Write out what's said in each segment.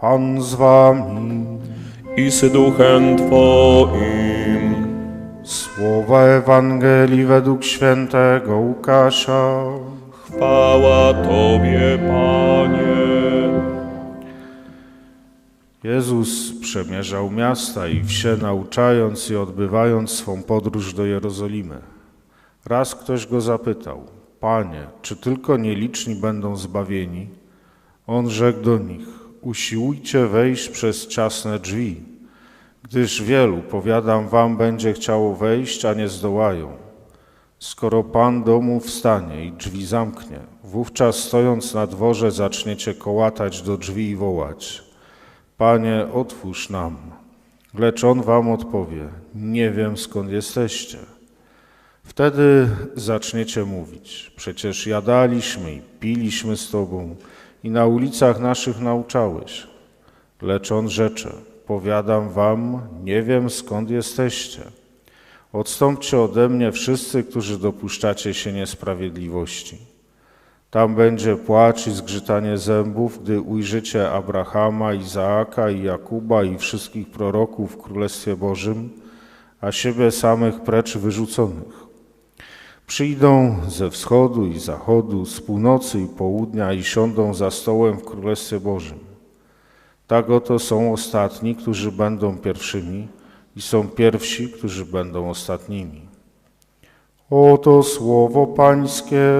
Pan z wami. i z duchem Twoim. Słowa Ewangelii według świętego Łukasza. Chwała Tobie, Panie. Jezus przemierzał miasta i wsie, nauczając i odbywając swą podróż do Jerozolimy. Raz ktoś go zapytał: Panie, czy tylko nieliczni będą zbawieni? On rzekł do nich: Usiłujcie wejść przez ciasne drzwi, gdyż wielu, powiadam wam, będzie chciało wejść, a nie zdołają. Skoro pan domu wstanie i drzwi zamknie, wówczas stojąc na dworze zaczniecie kołatać do drzwi i wołać: Panie, otwórz nam. Lecz on wam odpowie: Nie wiem skąd jesteście. Wtedy zaczniecie mówić: Przecież jadaliśmy i piliśmy z tobą i na ulicach naszych nauczałeś. Lecz on rzecze: Powiadam wam, nie wiem skąd jesteście. Odstąpcie ode mnie wszyscy, którzy dopuszczacie się niesprawiedliwości. Tam będzie płacz i zgrzytanie zębów, gdy ujrzycie Abrahama, Izaaka i Jakuba i wszystkich proroków w Królestwie Bożym, a siebie samych precz wyrzuconych. Przyjdą ze wschodu i zachodu, z północy i południa i siądą za stołem w Królestwie Bożym. Tak oto są ostatni, którzy będą pierwszymi i są pierwsi, którzy będą ostatnimi. Oto słowo Pańskie.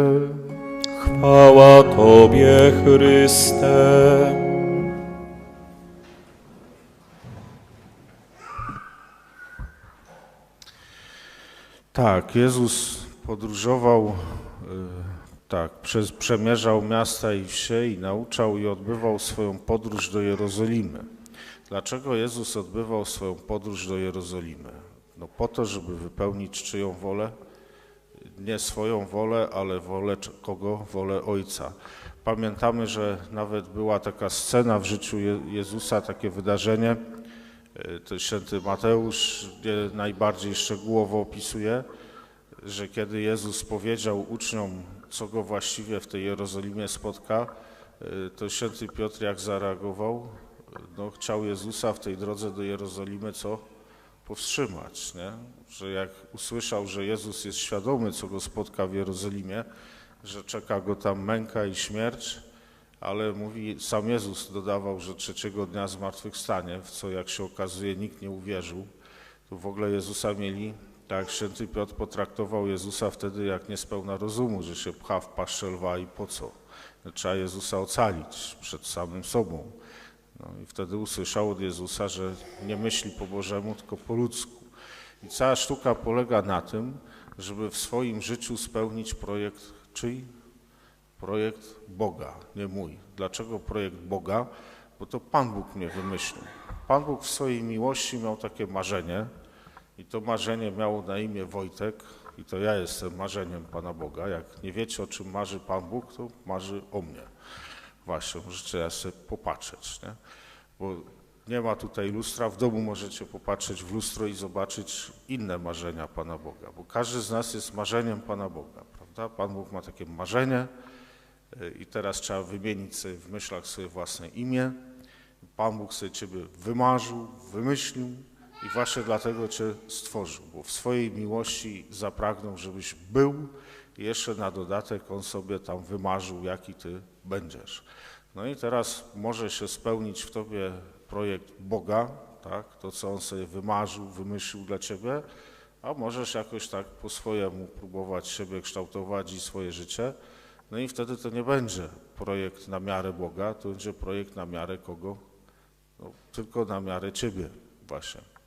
Chwała Tobie, Chryste. Tak, Jezus podróżował, y, tak, przez, przemierzał miasta i wsie i nauczał i odbywał swoją podróż do Jerozolimy. Dlaczego Jezus odbywał swoją podróż do Jerozolimy? No po to, żeby wypełnić czyją wolę? Nie swoją wolę, ale wolę kogo? Wolę Ojca. Pamiętamy, że nawet była taka scena w życiu Je- Jezusa, takie wydarzenie, y, to święty Mateusz najbardziej szczegółowo opisuje, że kiedy Jezus powiedział uczniom, co go właściwie w tej Jerozolimie spotka, y, to święty Piotr jak zareagował? No, chciał Jezusa w tej drodze do Jerozolimy co? Powstrzymać, nie? Że jak usłyszał, że Jezus jest świadomy, co go spotka w Jerozolimie, że czeka go tam męka i śmierć, ale mówi, sam Jezus dodawał, że trzeciego dnia zmartwychwstanie, w co jak się okazuje nikt nie uwierzył, to w ogóle Jezusa mieli, tak święty Piotr potraktował Jezusa wtedy jak niespełna rozumu, że się pcha w paszczę lwa i po co? Trzeba Jezusa ocalić przed samym sobą. No i wtedy usłyszał od Jezusa, że nie myśli po Bożemu, tylko po ludzku. I cała sztuka polega na tym, żeby w swoim życiu spełnić projekt czyj? Projekt Boga, nie mój. Dlaczego projekt Boga? Bo to Pan Bóg mnie wymyślił. Pan Bóg w swojej miłości miał takie marzenie i to marzenie miało na imię Wojtek i to ja jestem marzeniem Pana Boga. Jak nie wiecie, o czym marzy Pan Bóg, to marzy o mnie. Właśnie, możecie ja sobie popatrzeć, nie? Bo nie ma tutaj lustra, w domu możecie popatrzeć w lustro i zobaczyć inne marzenia Pana Boga, bo każdy z nas jest marzeniem Pana Boga, prawda? Pan Bóg ma takie marzenie y, i teraz trzeba wymienić sobie w myślach swoje własne imię. Pan Bóg sobie Ciebie wymarzył, wymyślił i właśnie dlatego Cię stworzył, bo w swojej miłości zapragnął, żebyś był i jeszcze na dodatek On sobie tam wymarzył, jaki Ty będziesz. No i teraz może się spełnić w Tobie projekt Boga, tak? to co On sobie wymarzył, wymyślił dla Ciebie, a możesz jakoś tak po swojemu próbować siebie kształtować i swoje życie. No i wtedy to nie będzie projekt na miarę Boga, to będzie projekt na miarę kogo? No, tylko na miarę Ciebie właśnie.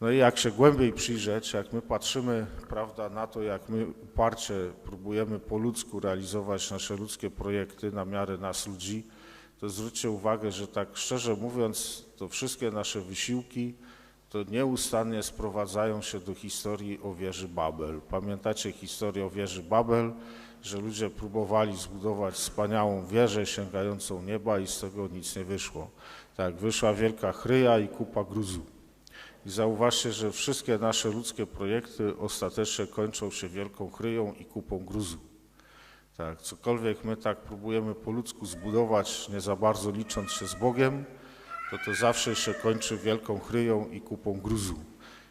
No i jak się głębiej przyjrzeć, jak my patrzymy prawda, na to, jak my uparcie próbujemy po ludzku realizować nasze ludzkie projekty na miarę nas ludzi, to zwróćcie uwagę, że tak szczerze mówiąc, to wszystkie nasze wysiłki to nieustannie sprowadzają się do historii o wieży Babel. Pamiętacie historię o wieży Babel, że ludzie próbowali zbudować wspaniałą wieżę sięgającą nieba i z tego nic nie wyszło. Tak, wyszła wielka chryja i kupa gruzu. I zauważcie, że wszystkie nasze ludzkie projekty ostatecznie kończą się wielką chryją i kupą gruzu. Tak, cokolwiek my tak próbujemy po ludzku zbudować, nie za bardzo licząc się z Bogiem, to to zawsze się kończy wielką chryją i kupą gruzu.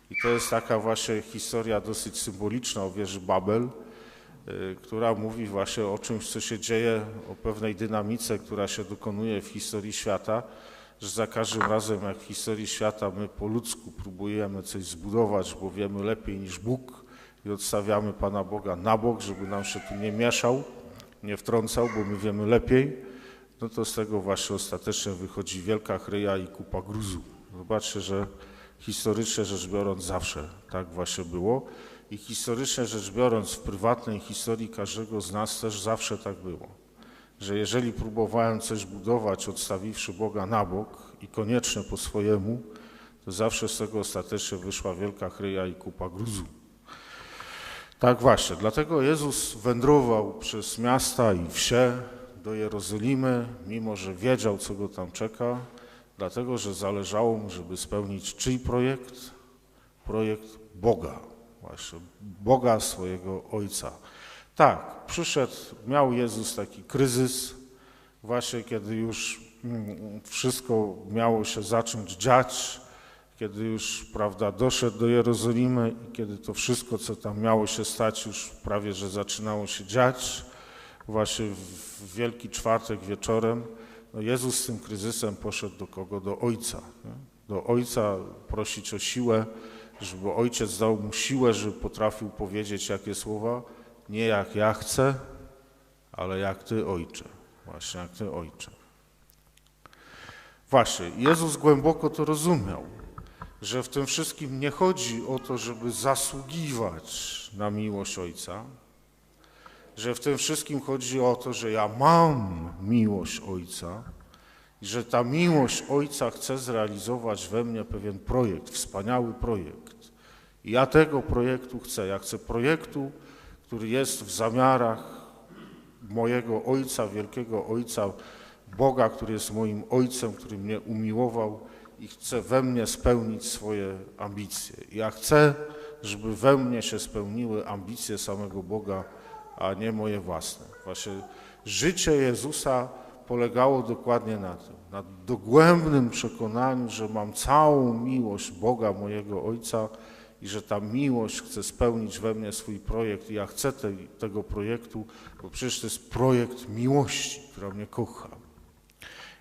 I to jest taka właśnie historia dosyć symboliczna o wieży Babel, y, która mówi właśnie o czymś, co się dzieje, o pewnej dynamice, która się dokonuje w historii świata, że za każdym razem, jak w historii świata my po ludzku próbujemy coś zbudować, bo wiemy lepiej niż Bóg i odstawiamy Pana Boga na bok, żeby nam się tu nie mieszał, nie wtrącał, bo my wiemy lepiej, no to z tego właśnie ostatecznie wychodzi wielka chryja i kupa gruzu. Zobaczcie, że historycznie rzecz biorąc zawsze tak właśnie było i historycznie rzecz biorąc w prywatnej historii każdego z nas też zawsze tak było. Że jeżeli próbowałem coś budować, odstawiwszy Boga na bok i koniecznie po swojemu, to zawsze z tego ostatecznie wyszła wielka chryja i kupa gruzu. Tak właśnie, dlatego Jezus wędrował przez miasta i wsie do Jerozolimy, mimo że wiedział, co go tam czeka, dlatego że zależało mu, żeby spełnić czyj projekt? Projekt Boga, właśnie Boga swojego Ojca. Tak, przyszedł, miał Jezus taki kryzys, właśnie kiedy już mm, wszystko miało się zacząć dziać, kiedy już, prawda, doszedł do Jerozolimy i kiedy to wszystko, co tam miało się stać, już prawie, że zaczynało się dziać, właśnie w Wielki Czwartek wieczorem, no Jezus z tym kryzysem poszedł do kogo? Do Ojca. Nie? Do Ojca prosić o siłę, żeby Ojciec dał mu siłę, żeby potrafił powiedzieć jakie słowa? Nie jak ja chcę, ale jak Ty, Ojcze. Właśnie jak Ty, Ojcze. Właśnie, Jezus głęboko to rozumiał, że w tym wszystkim nie chodzi o to, żeby zasługiwać na miłość Ojca, że w tym wszystkim chodzi o to, że ja mam miłość Ojca i że ta miłość Ojca chce zrealizować we mnie pewien projekt, wspaniały projekt. I ja tego projektu chcę. Ja chcę projektu, który jest w zamiarach mojego Ojca, wielkiego Ojca, Boga, który jest moim Ojcem, który mnie umiłował i chce we mnie spełnić swoje ambicje. Ja chcę, żeby we mnie się spełniły ambicje samego Boga, a nie moje własne. Właśnie życie Jezusa polegało dokładnie na tym, na dogłębnym przekonaniu, że mam całą miłość Boga, mojego Ojca i że ta miłość chce spełnić we mnie swój projekt i ja chcę te, tego projektu, bo przecież to jest projekt miłości, która mnie kocha.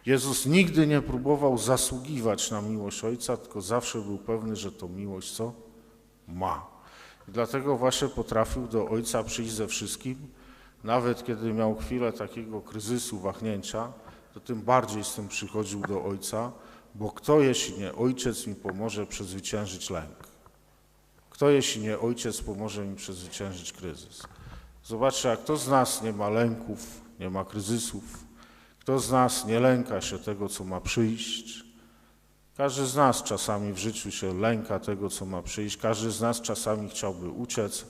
Jezus nigdy nie próbował zasługiwać na miłość Ojca, tylko zawsze był pewny, że to miłość co? Ma. I dlatego właśnie potrafił do Ojca przyjść ze wszystkim, nawet kiedy miał chwilę takiego kryzysu, wahnięcia, to tym bardziej z tym przychodził do Ojca, bo kto jeśli nie Ojciec mi pomoże przezwyciężyć lęk? Kto jeśli nie Ojciec pomoże mi przezwyciężyć kryzys? Zobaczcie, jak kto z nas nie ma lęków, nie ma kryzysów, kto z nas nie lęka się tego, co ma przyjść, każdy z nas czasami w życiu się lęka tego, co ma przyjść. Każdy z nas czasami chciałby uciec.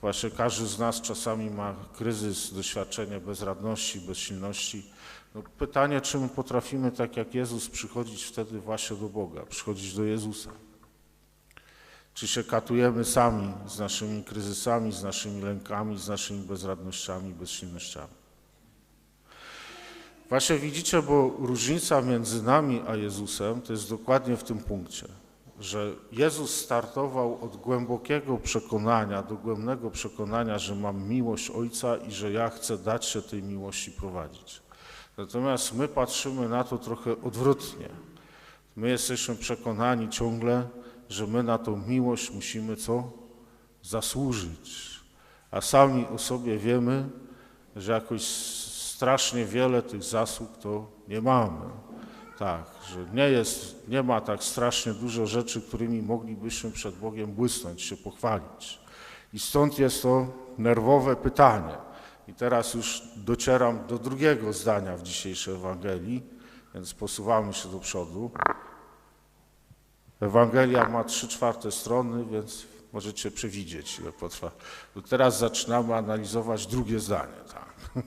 Właśnie każdy z nas czasami ma kryzys, doświadczenie bezradności, bezsilności. No pytanie, czy my potrafimy, tak jak Jezus, przychodzić wtedy właśnie do Boga, przychodzić do Jezusa. Czy się katujemy sami z naszymi kryzysami, z naszymi lękami, z naszymi bezradnościami, bezsilnościami. Właśnie widzicie, bo różnica między nami a Jezusem to jest dokładnie w tym punkcie, że Jezus startował od głębokiego przekonania, dogłębnego przekonania, że mam miłość Ojca i że ja chcę dać się tej miłości prowadzić. Natomiast my patrzymy na to trochę odwrotnie. My jesteśmy przekonani ciągle, że my na tą miłość musimy co? Zasłużyć. A sami o sobie wiemy, że jakoś strasznie wiele tych zasług to nie mamy. Tak, że nie jest, nie ma tak strasznie dużo rzeczy, którymi moglibyśmy przed Bogiem błysnąć, się pochwalić. I stąd jest to nerwowe pytanie. I teraz już docieram do drugiego zdania w dzisiejszej Ewangelii, więc posuwamy się do przodu. Ewangelia ma trzy czwarte strony, więc możecie przewidzieć, ile potrwa. Teraz zaczynamy analizować drugie zdanie. Tak.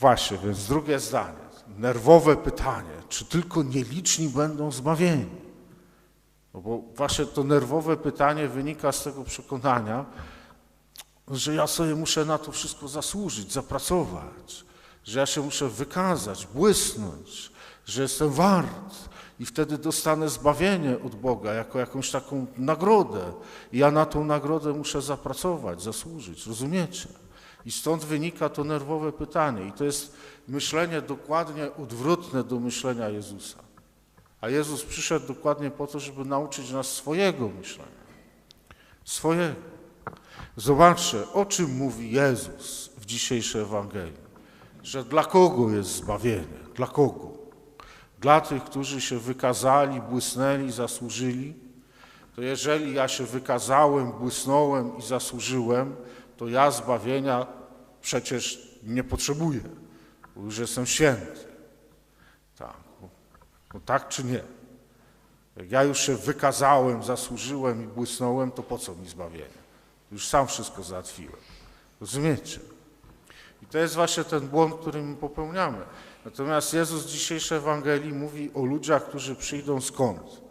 Właśnie, więc drugie zdanie. Nerwowe pytanie, czy tylko nieliczni będą zbawieni? No bo właśnie to nerwowe pytanie wynika z tego przekonania, że ja sobie muszę na to wszystko zasłużyć, zapracować, że ja się muszę wykazać, błysnąć, że jestem wart i wtedy dostanę zbawienie od Boga jako jakąś taką nagrodę. I ja na tą nagrodę muszę zapracować, zasłużyć, rozumiecie? I stąd wynika to nerwowe pytanie. I to jest myślenie dokładnie odwrotne do myślenia Jezusa. A Jezus przyszedł dokładnie po to, żeby nauczyć nas swojego myślenia. Swojego. Zobaczcie, o czym mówi Jezus w dzisiejszej Ewangelii. Że dla kogo jest zbawienie? Dla kogo? Dla tych, którzy się wykazali, błysnęli, zasłużyli. To jeżeli ja się wykazałem, błysnąłem i zasłużyłem, to ja zbawienia przecież nie potrzebuję, bo już jestem święty. Tak, no tak czy nie? Jak ja już się wykazałem, zasłużyłem i błysnąłem, to po co mi zbawienie? Już sam wszystko załatwiłem. Rozumiecie? I to jest właśnie ten błąd, który my popełniamy. Natomiast Jezus w dzisiejszej Ewangelii mówi o ludziach, którzy przyjdą skąd?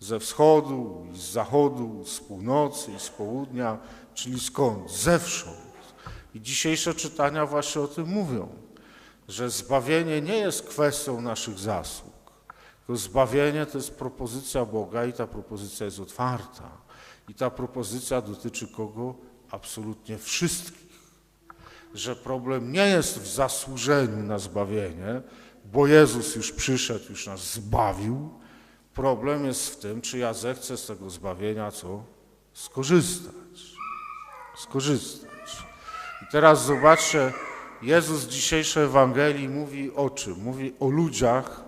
Ze wschodu, z zachodu, z północy i z południa, czyli skąd? Zewsząd. I dzisiejsze czytania właśnie o tym mówią, że zbawienie nie jest kwestią naszych zasług, tylko zbawienie to jest propozycja Boga i ta propozycja jest otwarta. I ta propozycja dotyczy kogo? Absolutnie wszystkich. Że problem nie jest w zasłużeniu na zbawienie, bo Jezus już przyszedł, już nas zbawił. Problem jest w tym, czy ja zechcę z tego zbawienia co? Skorzystać. Skorzystać. I teraz zobaczcie, Jezus w dzisiejszej Ewangelii mówi o czym? Mówi o ludziach,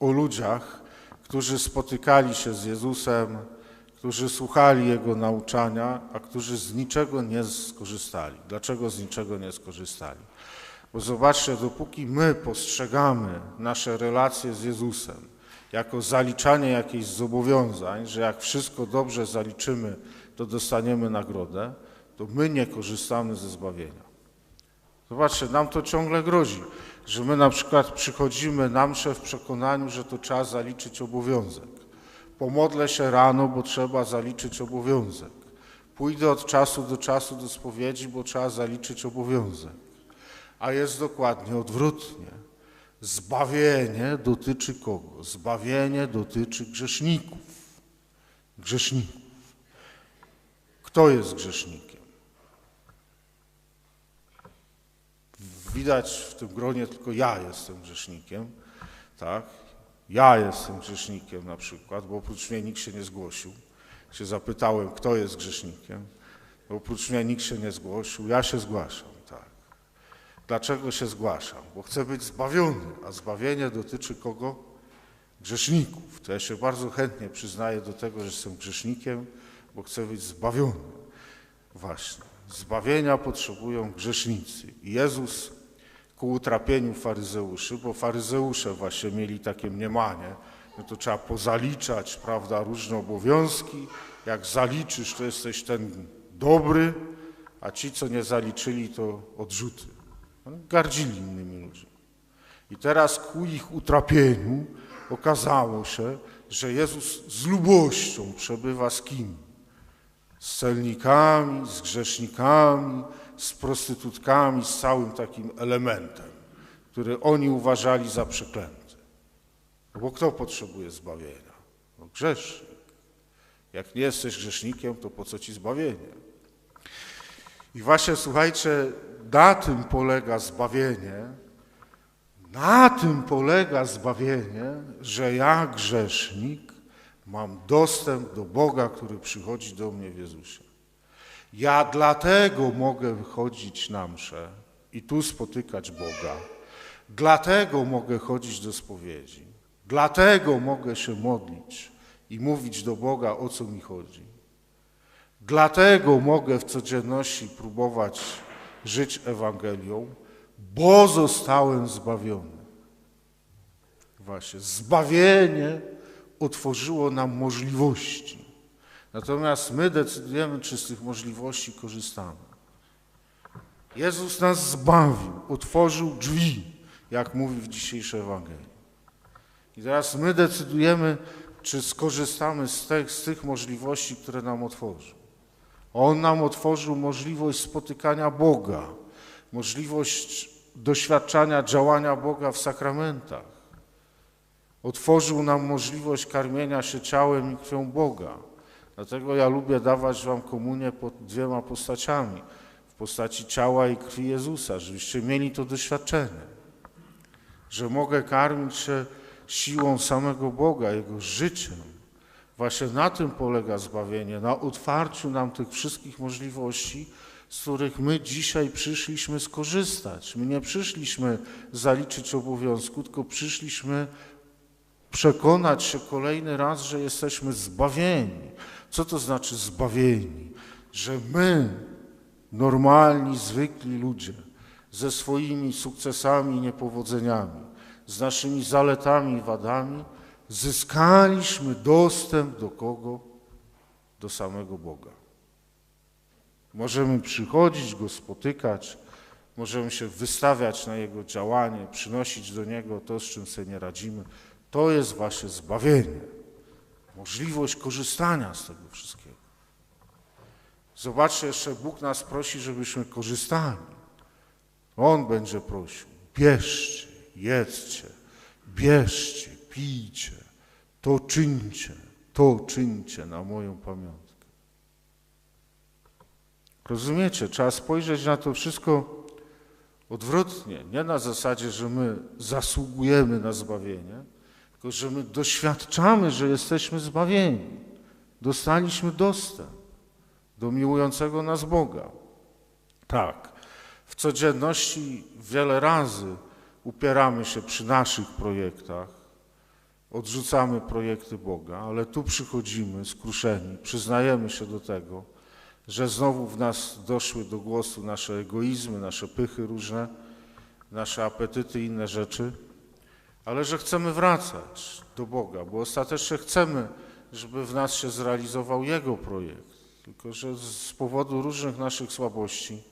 o ludziach, którzy spotykali się z Jezusem, którzy słuchali Jego nauczania, a którzy z niczego nie skorzystali. Dlaczego z niczego nie skorzystali? Bo zobaczcie, dopóki my postrzegamy nasze relacje z Jezusem jako zaliczanie jakichś zobowiązań, że jak wszystko dobrze zaliczymy, to dostaniemy nagrodę, to my nie korzystamy ze zbawienia. Zobaczcie, nam to ciągle grozi, że my na przykład przychodzimy na mszę w przekonaniu, że to trzeba zaliczyć obowiązek. Pomodlę się rano, bo trzeba zaliczyć obowiązek. Pójdę od czasu do czasu do spowiedzi, bo trzeba zaliczyć obowiązek. A jest dokładnie odwrotnie. Zbawienie dotyczy kogo? Zbawienie dotyczy grzeszników. Grzeszników. Kto jest grzesznikiem? Widać w tym gronie tylko ja jestem grzesznikiem, tak? Ja jestem grzesznikiem na przykład, bo oprócz mnie nikt się nie zgłosił. Się zapytałem, kto jest grzesznikiem, bo oprócz mnie nikt się nie zgłosił. Ja się zgłaszam, tak. Dlaczego się zgłaszam? Bo chcę być zbawiony, a zbawienie dotyczy kogo? Grzeszników. To ja się bardzo chętnie przyznaję do tego, że jestem grzesznikiem, bo chcę być zbawiony. Właśnie. Zbawienia potrzebują grzesznicy. I Jezus ku utrapieniu faryzeuszy, bo faryzeusze właśnie mieli takie mniemanie, no to trzeba pozaliczać, prawda, różne obowiązki. Jak zaliczysz, to jesteś ten dobry, a ci, co nie zaliczyli, to odrzuty. Oni gardzili innymi ludźmi. I teraz ku ich utrapieniu okazało się, że Jezus z lubością przebywa z kim? Z celnikami, z grzesznikami, z prostytutkami, z całym takim elementem, który oni uważali za przeklęty. No bo kto potrzebuje zbawienia? No grzesznik. Jak nie jesteś grzesznikiem, to po co ci zbawienie? I właśnie słuchajcie, na tym polega zbawienie, na tym polega zbawienie, że ja, grzesznik, mam dostęp do Boga, który przychodzi do mnie w Jezusie. Ja dlatego mogę wychodzić na mszę i tu spotykać Boga. Dlatego mogę chodzić do spowiedzi. Dlatego mogę się modlić i mówić do Boga, o co mi chodzi. Dlatego mogę w codzienności próbować żyć Ewangelią, bo zostałem zbawiony. Właśnie, zbawienie otworzyło nam możliwości. Natomiast my decydujemy, czy z tych możliwości korzystamy. Jezus nas zbawił, otworzył drzwi, jak mówi w dzisiejszej Ewangelii. I teraz my decydujemy, czy skorzystamy z tych, z tych możliwości, które nam otworzył. On nam otworzył możliwość spotykania Boga, możliwość doświadczania działania Boga w sakramentach. Otworzył nam możliwość karmienia się ciałem i krwią Boga. Dlatego ja lubię dawać wam komunię pod dwiema postaciami. W postaci ciała i krwi Jezusa, żebyście mieli to doświadczenie. Że mogę karmić się siłą samego Boga, Jego życiem. Właśnie na tym polega zbawienie, na otwarciu nam tych wszystkich możliwości, z których my dzisiaj przyszliśmy skorzystać. My nie przyszliśmy zaliczyć obowiązku, tylko przyszliśmy przekonać się kolejny raz, że jesteśmy zbawieni. Co to znaczy zbawieni? Że my, normalni, zwykli ludzie, ze swoimi sukcesami i niepowodzeniami, z naszymi zaletami i wadami, zyskaliśmy dostęp do kogo? Do samego Boga. Możemy przychodzić, Go spotykać, możemy się wystawiać na Jego działanie, przynosić do Niego to, z czym sobie nie radzimy. To jest właśnie zbawienie. Możliwość korzystania z tego wszystkiego. Zobaczcie, jeszcze Bóg nas prosi, żebyśmy korzystali. On będzie prosił, bierzcie, jedzcie, bierzcie, pijcie, to czyńcie, to czyńcie na moją pamiątkę. Rozumiecie, trzeba spojrzeć na to wszystko odwrotnie, nie na zasadzie, że my zasługujemy na zbawienie, tylko że my doświadczamy, że jesteśmy zbawieni. Dostaliśmy dostęp do miłującego nas Boga. Tak, w codzienności wiele razy upieramy się przy naszych projektach, odrzucamy projekty Boga, ale tu przychodzimy skruszeni, przyznajemy się do tego, że znowu w nas doszły do głosu nasze egoizmy, nasze pychy różne, nasze apetyty i inne rzeczy, ale że chcemy wracać do Boga, bo ostatecznie chcemy, żeby w nas się zrealizował Jego projekt. Tylko, że z powodu różnych naszych słabości,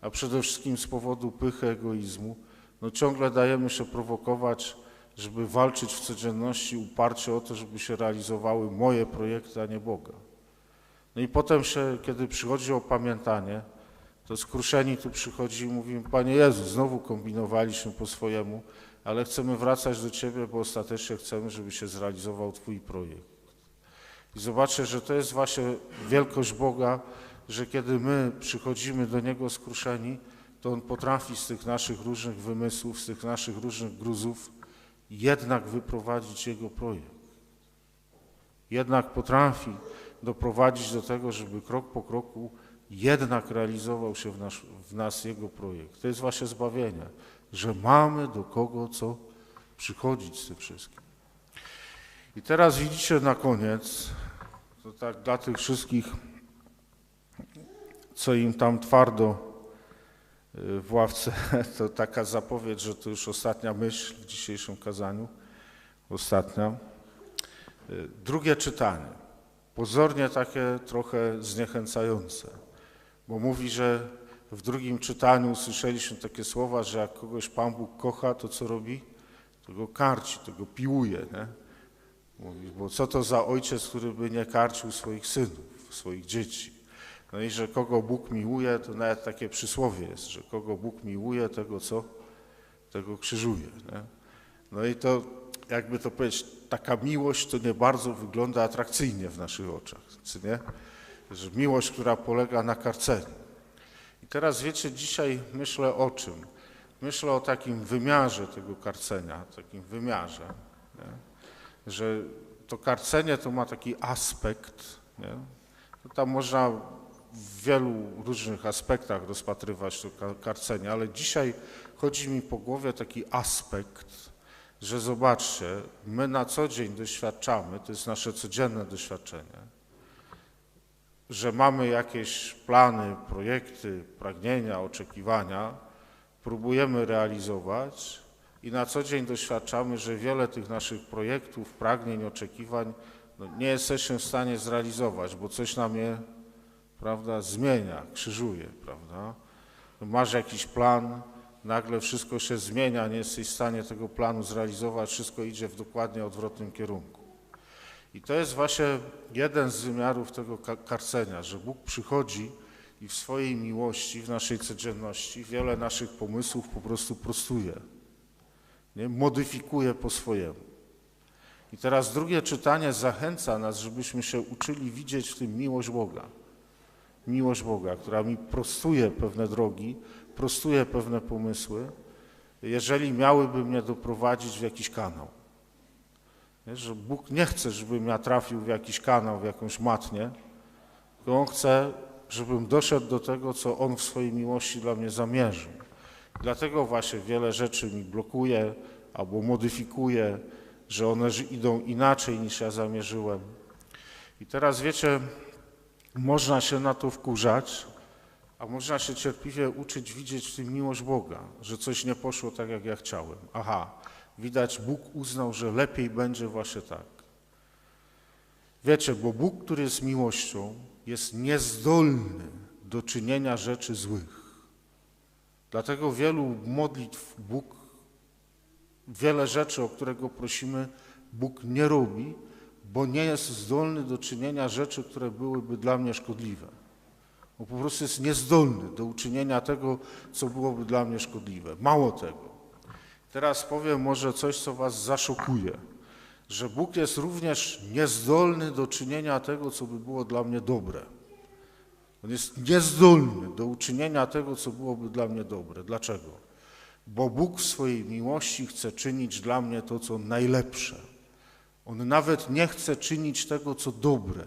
a przede wszystkim z powodu pychy, egoizmu, no ciągle dajemy się prowokować, żeby walczyć w codzienności uparcie o to, żeby się realizowały moje projekty, a nie Boga. No i potem się, kiedy przychodzi opamiętanie, to skruszeni tu przychodzi i mówimy, Panie Jezu, znowu kombinowaliśmy po swojemu, ale chcemy wracać do Ciebie, bo ostatecznie chcemy, żeby się zrealizował Twój projekt. I zobaczcie, że to jest właśnie wielkość Boga, że kiedy my przychodzimy do Niego skruszeni, to On potrafi z tych naszych różnych wymysłów, z tych naszych różnych gruzów jednak wyprowadzić Jego projekt. Jednak potrafi doprowadzić do tego, żeby krok po kroku jednak realizował się w, nasz, w nas Jego projekt. To jest właśnie zbawienie, że mamy do kogo co przychodzić z tym wszystkim. I teraz widzicie na koniec, to tak dla tych wszystkich, co im tam twardo y, w ławce, to taka zapowiedź, że to już ostatnia myśl w dzisiejszym kazaniu. Ostatnia. Y, Drugie czytanie. Pozornie takie trochę zniechęcające, bo mówi, że w drugim czytaniu usłyszeliśmy takie słowa, że jak kogoś Pan Bóg kocha, to co robi? To go karci, to go piłuje. Nie? Mówi, bo co to za ojciec, który by nie karcił swoich synów, swoich dzieci? No i że kogo Bóg miłuje, to nawet takie przysłowie jest, że kogo Bóg miłuje, tego co? Tego krzyżuje. Nie? No i to, jakby to powiedzieć, taka miłość to nie bardzo wygląda atrakcyjnie w naszych oczach, czy nie? Miłość, która polega na karceniu. I teraz wiecie, dzisiaj myślę o czym? Myślę o takim wymiarze tego karcenia, takim wymiarze, nie? że to karcenie to ma taki aspekt, nie? To tam można w wielu różnych aspektach rozpatrywać to ka- karcenie, ale dzisiaj chodzi mi po głowie taki aspekt, że zobaczcie, my na co dzień doświadczamy, to jest nasze codzienne doświadczenie, że mamy jakieś plany, projekty, pragnienia, oczekiwania, próbujemy realizować i na co dzień doświadczamy, że wiele tych naszych projektów, pragnień, oczekiwań no, nie jesteśmy w stanie zrealizować, bo coś nam je prawda, zmienia, krzyżuje, prawda? Masz jakiś plan, nagle wszystko się zmienia, nie jesteś w stanie tego planu zrealizować, wszystko idzie w dokładnie odwrotnym kierunku. I to jest właśnie jeden z wymiarów tego ka- karcenia, że Bóg przychodzi i w swojej miłości, w naszej codzienności wiele naszych pomysłów po prostu prostuje, nie? modyfikuje po swojemu. I teraz drugie czytanie zachęca nas, żebyśmy się uczyli widzieć w tym miłość Boga. Miłość Boga, która mi prostuje pewne drogi, prostuje pewne pomysły, jeżeli miałyby mnie doprowadzić w jakiś kanał. Że Bóg nie chce, żebym ja trafił w jakiś kanał, w jakąś matnię, tylko On chce, żebym doszedł do tego, co On w swojej miłości dla mnie zamierzył. Dlatego właśnie wiele rzeczy mi blokuje albo modyfikuje, że one idą inaczej niż ja zamierzyłem. I teraz wiecie, można się na to wkurzać, a można się cierpliwie uczyć widzieć w tym miłość Boga, że coś nie poszło tak, jak ja chciałem. Aha, widać, Bóg uznał, że lepiej będzie właśnie tak. Wiecie, bo Bóg, który jest miłością, jest niezdolny do czynienia rzeczy złych. Dlatego wielu modlitw Bóg, wiele rzeczy, o które Go prosimy, Bóg nie robi, bo nie jest zdolny do czynienia rzeczy, które byłyby dla mnie szkodliwe. On po prostu jest niezdolny do uczynienia tego, co byłoby dla mnie szkodliwe. Mało tego. Teraz powiem może coś, co Was zaszokuje, że Bóg jest również niezdolny do czynienia tego, co by było dla mnie dobre. On jest niezdolny do uczynienia tego, co byłoby dla mnie dobre. Dlaczego? Bo Bóg w swojej miłości chce czynić dla mnie to, co najlepsze. On nawet nie chce czynić tego, co dobre.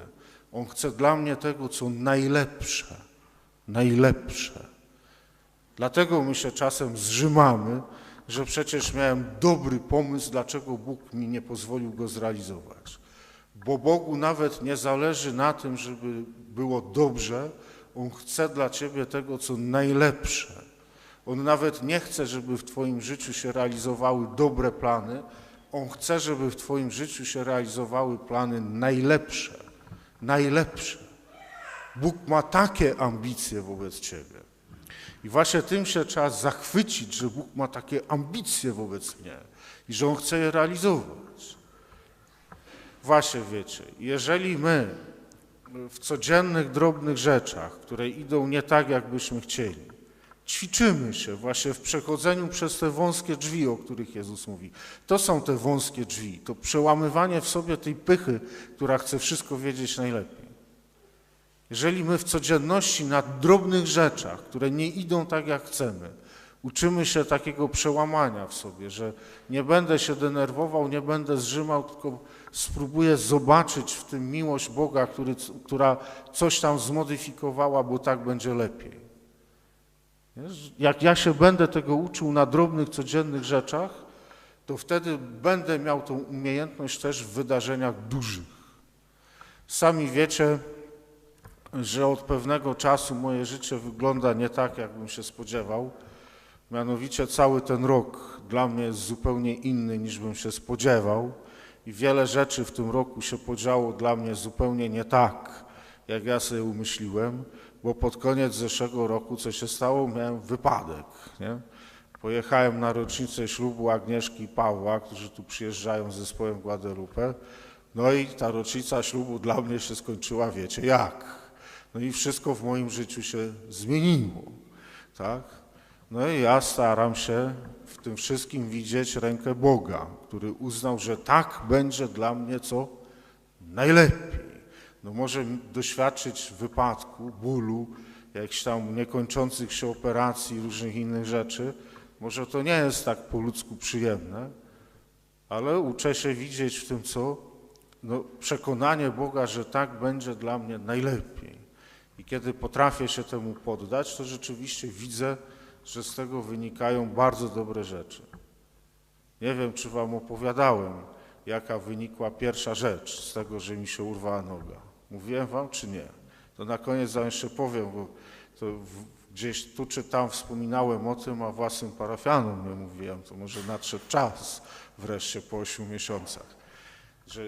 On chce dla mnie tego, co najlepsze. Najlepsze. Dlatego my się czasem zrzymamy, że przecież miałem dobry pomysł, dlaczego Bóg mi nie pozwolił go zrealizować. Bo Bogu nawet nie zależy na tym, żeby było dobrze, On chce dla Ciebie tego, co najlepsze. On nawet nie chce, żeby w Twoim życiu się realizowały dobre plany, On chce, żeby w Twoim życiu się realizowały plany najlepsze. Najlepsze. Bóg ma takie ambicje wobec Ciebie. I właśnie tym się trzeba zachwycić, że Bóg ma takie ambicje wobec mnie i że On chce je realizować. Właśnie wiecie, jeżeli my w codziennych, drobnych rzeczach, które idą nie tak, jakbyśmy chcieli, ćwiczymy się właśnie w przechodzeniu przez te wąskie drzwi, o których Jezus mówi. To są te wąskie drzwi, to przełamywanie w sobie tej pychy, która chce wszystko wiedzieć najlepiej. Jeżeli my w codzienności na drobnych rzeczach, które nie idą tak, jak chcemy, uczymy się takiego przełamania w sobie, że nie będę się denerwował, nie będę zrzymał, tylko spróbuję zobaczyć w tym miłość Boga, który, która coś tam zmodyfikowała, bo tak będzie lepiej. Jak ja się będę tego uczył na drobnych, codziennych rzeczach, to wtedy będę miał tą umiejętność też w wydarzeniach dużych. Sami wiecie, że od pewnego czasu moje życie wygląda nie tak, jakbym się spodziewał. Mianowicie cały ten rok dla mnie jest zupełnie inny niż bym się spodziewał i wiele rzeczy w tym roku się podziało dla mnie zupełnie nie tak, jak ja sobie umyśliłem, bo pod koniec zeszłego roku, co się stało, miałem wypadek. Nie? Pojechałem na rocznicę ślubu Agnieszki i Pawła, którzy tu przyjeżdżają z zespołem Guadalupe. No i ta rocznica ślubu dla mnie się skończyła, wiecie jak. No i wszystko w moim życiu się zmieniło, tak? No i ja staram się w tym wszystkim widzieć rękę Boga, który uznał, że tak będzie dla mnie co najlepiej. No może doświadczyć wypadku, bólu, jakichś tam niekończących się operacji, różnych innych rzeczy. Może to nie jest tak po ludzku przyjemne, ale uczę się widzieć w tym, co no, przekonanie Boga, że tak będzie dla mnie najlepiej. I kiedy potrafię się temu poddać, to rzeczywiście widzę, że z tego wynikają bardzo dobre rzeczy. Nie wiem, czy wam opowiadałem, jaka wynikła pierwsza rzecz z tego, że mi się urwała noga. Mówiłem wam, czy nie? To na koniec wam jeszcze powiem, bo to gdzieś tu czy tam wspominałem o tym, a własnym parafianom nie mówiłem. To może nadszedł czas wreszcie po ośmiu miesiącach, że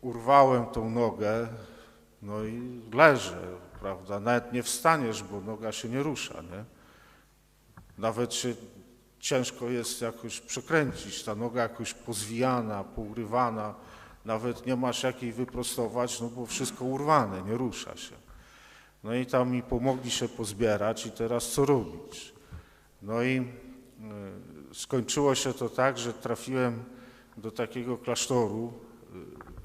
urwałem tą nogę, no i leżę, prawda? Nawet nie wstaniesz, bo noga się nie rusza, nie? Nawet się ciężko jest jakoś przekręcić, ta noga jakoś pozwijana, pourywana, nawet nie masz jak jej wyprostować, no bo wszystko urwane, nie rusza się. No i tam mi pomogli się pozbierać i teraz co robić? No i y, skończyło się to tak, że trafiłem do takiego klasztoru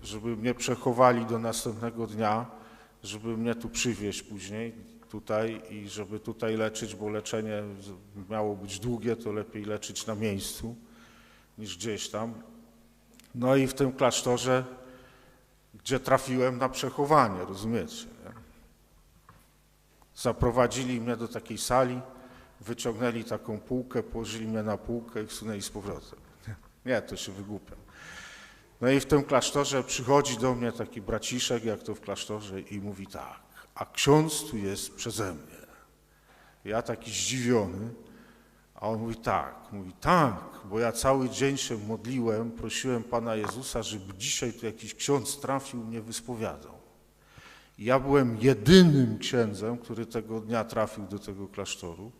y, żeby mnie przechowali do następnego dnia, żeby mnie tu przywieźć później, tutaj i żeby tutaj leczyć, bo leczenie miało być długie, to lepiej leczyć na miejscu niż gdzieś tam. No i w tym klasztorze, gdzie trafiłem na przechowanie, rozumiecie? Nie? Zaprowadzili mnie do takiej sali, wyciągnęli taką półkę, położyli mnie na półkę i wsunęli z powrotem. Nie, to się wygłupiam. No i w tym klasztorze przychodzi do mnie taki braciszek, jak to w klasztorze, i mówi tak, a ksiądz tu jest przeze mnie. Ja taki zdziwiony, a on mówi tak, mówi tak, bo ja cały dzień się modliłem, prosiłem Pana Jezusa, żeby dzisiaj tu jakiś ksiądz trafił, mnie wyspowiadał. Ja byłem jedynym księdzem, który tego dnia trafił do tego klasztoru,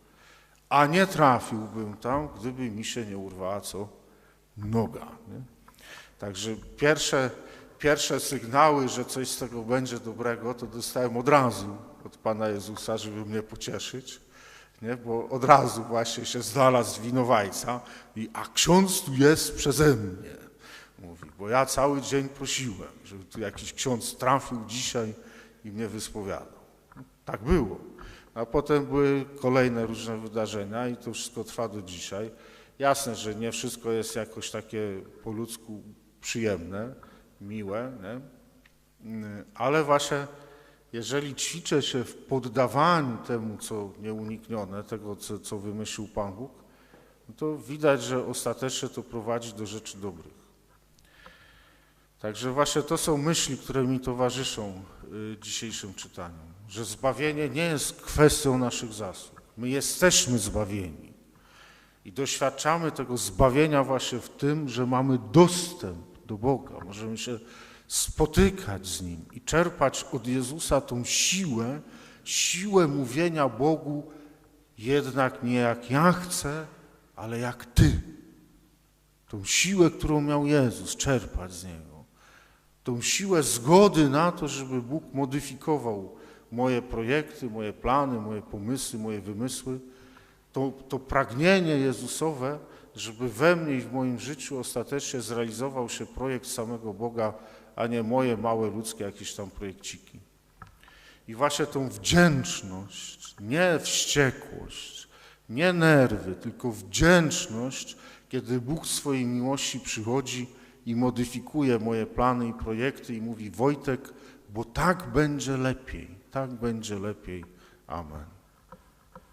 a nie trafiłbym tam, gdyby mi się nie urwała co noga. Nie? Także pierwsze, pierwsze sygnały, że coś z tego będzie dobrego, to dostałem od razu od Pana Jezusa, żeby mnie pocieszyć, nie? bo od razu właśnie się znalazł winowajca i a ksiądz tu jest przeze mnie, mówi, bo ja cały dzień prosiłem, żeby tu jakiś ksiądz trafił dzisiaj i mnie wyspowiadał. Tak było. A potem były kolejne różne wydarzenia i to wszystko trwa do dzisiaj. Jasne, że nie wszystko jest jakoś takie po ludzku przyjemne, miłe, nie? Ale właśnie jeżeli ćwiczę się w poddawaniu temu, co nieuniknione, tego, co, co wymyślił Pan Bóg, no to widać, że ostatecznie to prowadzi do rzeczy dobrych. Także właśnie to są myśli, które mi towarzyszą y, dzisiejszym czytaniu, że zbawienie nie jest kwestią naszych zasług. My jesteśmy zbawieni i doświadczamy tego zbawienia właśnie w tym, że mamy dostęp do Boga, możemy się spotykać z Nim i czerpać od Jezusa tą siłę, siłę mówienia Bogu, jednak nie jak ja chcę, ale jak Ty. Tą siłę, którą miał Jezus, czerpać z Niego. Tą siłę zgody na to, żeby Bóg modyfikował moje projekty, moje plany, moje pomysły, moje wymysły, to, to pragnienie Jezusowe, żeby we mnie i w moim życiu ostatecznie zrealizował się projekt samego Boga, a nie moje małe ludzkie jakieś tam projekciki. I właśnie tą wdzięczność, nie wściekłość, nie nerwy, tylko wdzięczność, kiedy Bóg swojej miłości przychodzi i modyfikuje moje plany i projekty i mówi Wojtek, bo tak będzie lepiej, tak będzie lepiej. Amen.